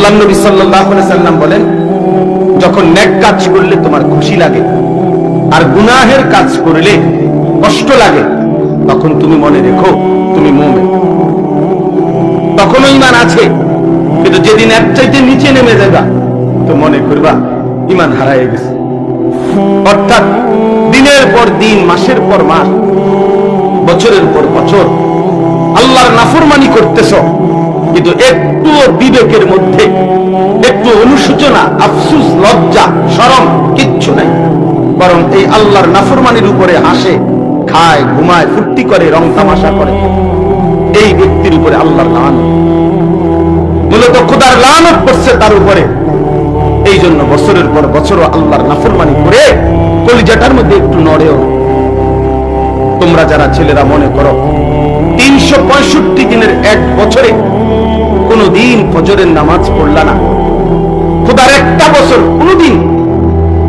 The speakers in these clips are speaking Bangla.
আল্লাহ নবী সাল্লাম বলেন, যখন নেক কাজ করলে তোমার খুশি লাগে, আর গুনাহের কাজ করলে কষ্ট লাগে, তখন তুমি মনে রেখো তুমি মোমে তখনও ইমান আছে, কিন্তু যেদিন এক চাইতে নিচে নেমে যাবা, তো মনে করবা ইমান হারায় গেছে। অর্থাৎ দিনের পর দিন, মাসের পর মাস, বছরের পর বছর, আল্লাহর নাফরমানি করতেছ কিন্তু একটু বিবেকের মধ্যে একটু অনুশোচনা, আফসুস, লজ্জা সরম কিচ্ছু নাই। বরং এই আল্লাহর নাফরমানির উপরে হাসে, খায়, ঘুমায়, ফুর্তি করে, রং তামাশা করে। এই ব্যক্তির উপরে আল্লাহর লান। মূলত খোদার লানত করছে তার উপরে। এই জন্য বছরের পর বছরও আল্লাহর নাফরমানি করে কলিজাটার মধ্যে একটু নড়েও। তোমরা যারা ছেলেরা মনে করো, তিনশো পঁয়ষট্টি দিনের এক বছরে কোনো দিন ফজরের নামাজ পড়লা না। খোদার একটা বছর কোনোদিন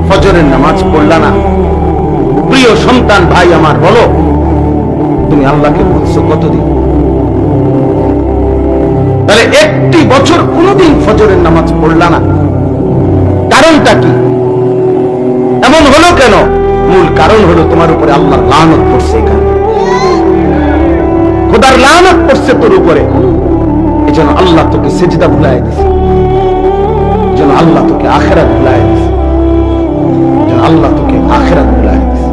ফজরের নামাজ পড়লা না। প্রিয় সন্তান ভাই আমার, বলো, তুমি আল্লাহকে বলছো কতদিন? তাহলে একটি বছর কোনোদিন ফজরের নামাজ পড়লা না। কারণটা কি? এমন হলো কেন? মূল কারণ হলো তোমার উপরে আল্লাহ লানত পড়ছে এখানে। খোদার লানত পড়ছে তোর উপরে। জন্য আল্লাহ তোকে সেজদা ভুলাই দিছে। জন্য আল্লাহ তোকে আখেরাত ভুলাই দিছে। জন্য আল্লাহ তোকে আখেরাত ভুলাই দিছে।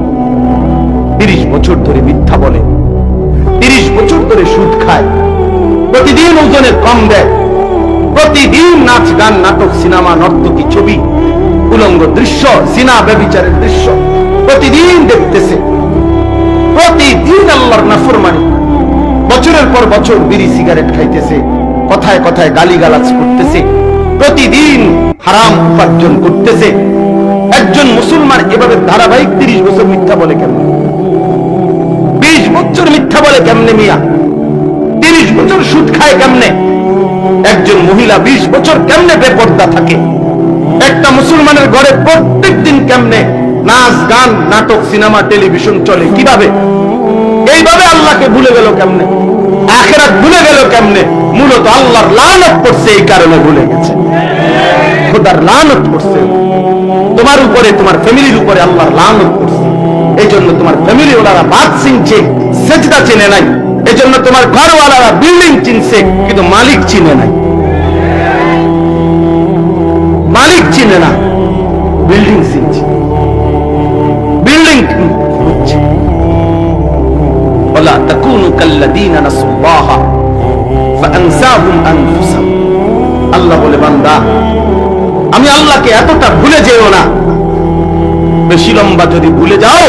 তিরিশ বছর ধরে মিথ্যা বলে, তিরিশ বছর ধরে সুদ খায়, প্রতিদিন ওজনের কম দেয়, প্রতিদিন নাচ গান, নাটক, সিনেমা, নর্তকী ছবি, উলঙ্গ দৃশ্য, সিনা ব্যবিচারের দৃশ্য প্রতিদিন দেখতেছে। প্রতিদিন আল্লাহর নাফরমানি। বছরের পর বছর বিড়ি, সিগারেট খাইতেছে। কথায় কথায় গালিগালাজ করতেছে। প্রতিদিন হারাম উপার্জন করতেছে। একজন মুসলমান এভাবে ধারাবাহিক তিরিশ বছর মিথ্যা বলে কেমন? বিশ বছর মিথ্যা বলে কেমনে মিয়া? তিরিশ বছর সুদ খায় কেমনে? একজন মহিলা বিশ বছর কেমনে বেপর্দা থাকে? একটা মুসলমানের ঘরে প্রত্যেক দিন কেমনে নাচ, গান, নাটক, সিনেমা, টেলিভিশন চলে? কীভাবে? এইভাবে আল্লাহকে ভুলে গেল কেমনে? আখেরাত ভুলে গেল কেমনে মূলত আল্লাহর লানত করছে এই কারণে ভুলে গেছে খোদার লানত করছে তোমার উপরে তোমার ফ্যামিলির উপরে আল্লাহর লানত করছে এই জন্য তোমার ফ্যামিলি ওনারা বাদ চিনছে সেজদা চিনে নাই এই জন্য তোমার ঘরওয়ালারা বিল্ডিং চিনছে কিন্তু মালিক চিনে নাই মালিক চিনে না বিল্ডিং চিনছে বিল্ডিং হচ্ছে ولا تكونوا كالذين نسوا الله فانساهم انفسهم الله বলে, বান্দা, আমি আল্লাহকে এতটা ভুলে যেও না। বেশি লম্বা যদি ভুলে যাও,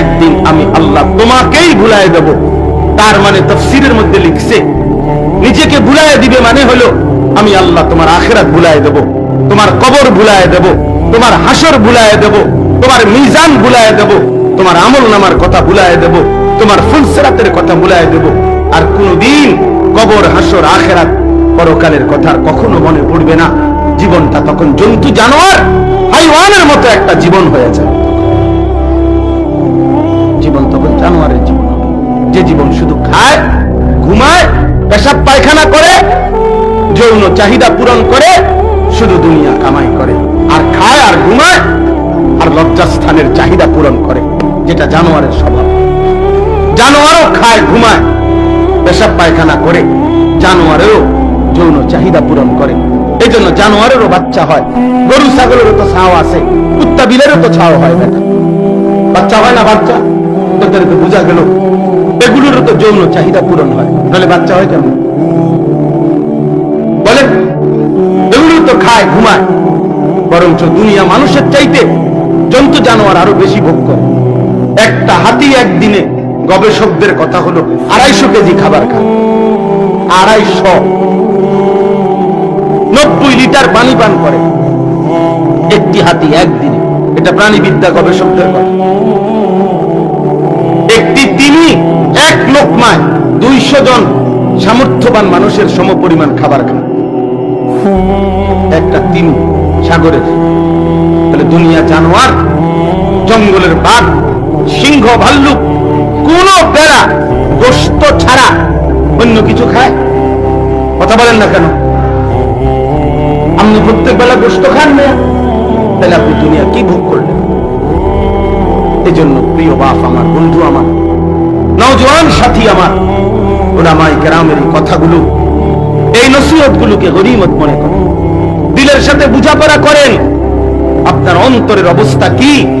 একদিন আমি আল্লাহ তোমাকেই ভুলাই দেব। তার মানে তফসিরের মধ্যে লিখছে, নিজেকে ভুলাই দিবে মানে হলো, আমি আল্লাহ তোমার আখেরাত ভুলাই দেব, তোমার কবর ভুলাই দেব, তোমার হাসর ভুলাই দেব, তোমার মিজান ভুলাই দেব, তোমার আমল নামার কথা ভুলাই দেব, তোমার ফুলসেরাতের কথা ভুলাই দেব। আর কোনদিন কবর, হাসর, আখেরাত পরকালের কথা কখনো মনে পড়বে না। জীবনটা তখন জন্তু, জানোয়ার, হাইওয়ানের মতো একটা জীবন হয়ে যাবে জীবন তখন জানোয়ারের জীবন যে জীবন শুধু খায়, ঘুমায়, পেশাব পায়খানা করে, যৌন চাহিদা পূরণ করে, শুধু দুনিয়া কামাই করে। আর খায় আর ঘুমায়, আর লজ্জাস্থানের চাহিদা পূরণ করে, যেটা জানোয়ারের স্বভাব। জানোয়ারও খায়, ঘুমায়। পেশাব পায়খানা করে জানোয়ারেরও যৌন চাহিদা পূরণ করে। এই জন্য জানোয়ারেরও বাচ্চা হয়, গরু, ছাগলেরও তো ছাও আছে, কুত্তা বিলেরও তো ছাও হয় বেটা বাচ্চা হয় না বাচ্চা? তোদের তো বোঝা গেল, এগুলোরও তো যৌন চাহিদা পূরণ হয়, নাহলে বাচ্চা হয় কেমন? বলেন এগুলো তো খায়, ঘুমায়। বরঞ্চ দুনিয়া মানুষের চাইতে জন্তু জানোয়ার আরও বেশি ভোগ করে একটা হাতি একদিনে গবেষকদের কথা হলো আড়াইশো কেজি খাবার খান। আড়াইশো। নব্বই লিটার পানি পান করে। একটি হাতি একদিনে। এটা প্রাণীবিদ্যা গবেষকদের কথা। একটি তিনি এক লোকমায় দুইশো জন সামর্থ্যবান মানুষের সম সমপরিমাণ খাবার খান। একটা তিনি সাগরের, তাহলে দুনিয়া জানোয়ার, জঙ্গলের বাঘ, সিংহ, ভাল্লুক কোন বেড়া গোস্ত ছাড়া অন্য কিছু খায়? কথা বলেন না কেন? আপনি প্রত্যেক বেলা গোস্ত খান না? তাহলে আপনি দুনিয়া কি ভোগ করলেন? এই জন্য প্রিয় বাপ আমার, বন্ধু আমার, নওজোয়ান সাথী আমার ওলামাই গ্রামের এই কথাগুলো, এই নসিহত গুলোকে গরিমত মনে করেন। দিলের সাথে বুঝাপড়া করেন। আপনার অন্তরের অবস্থা কি?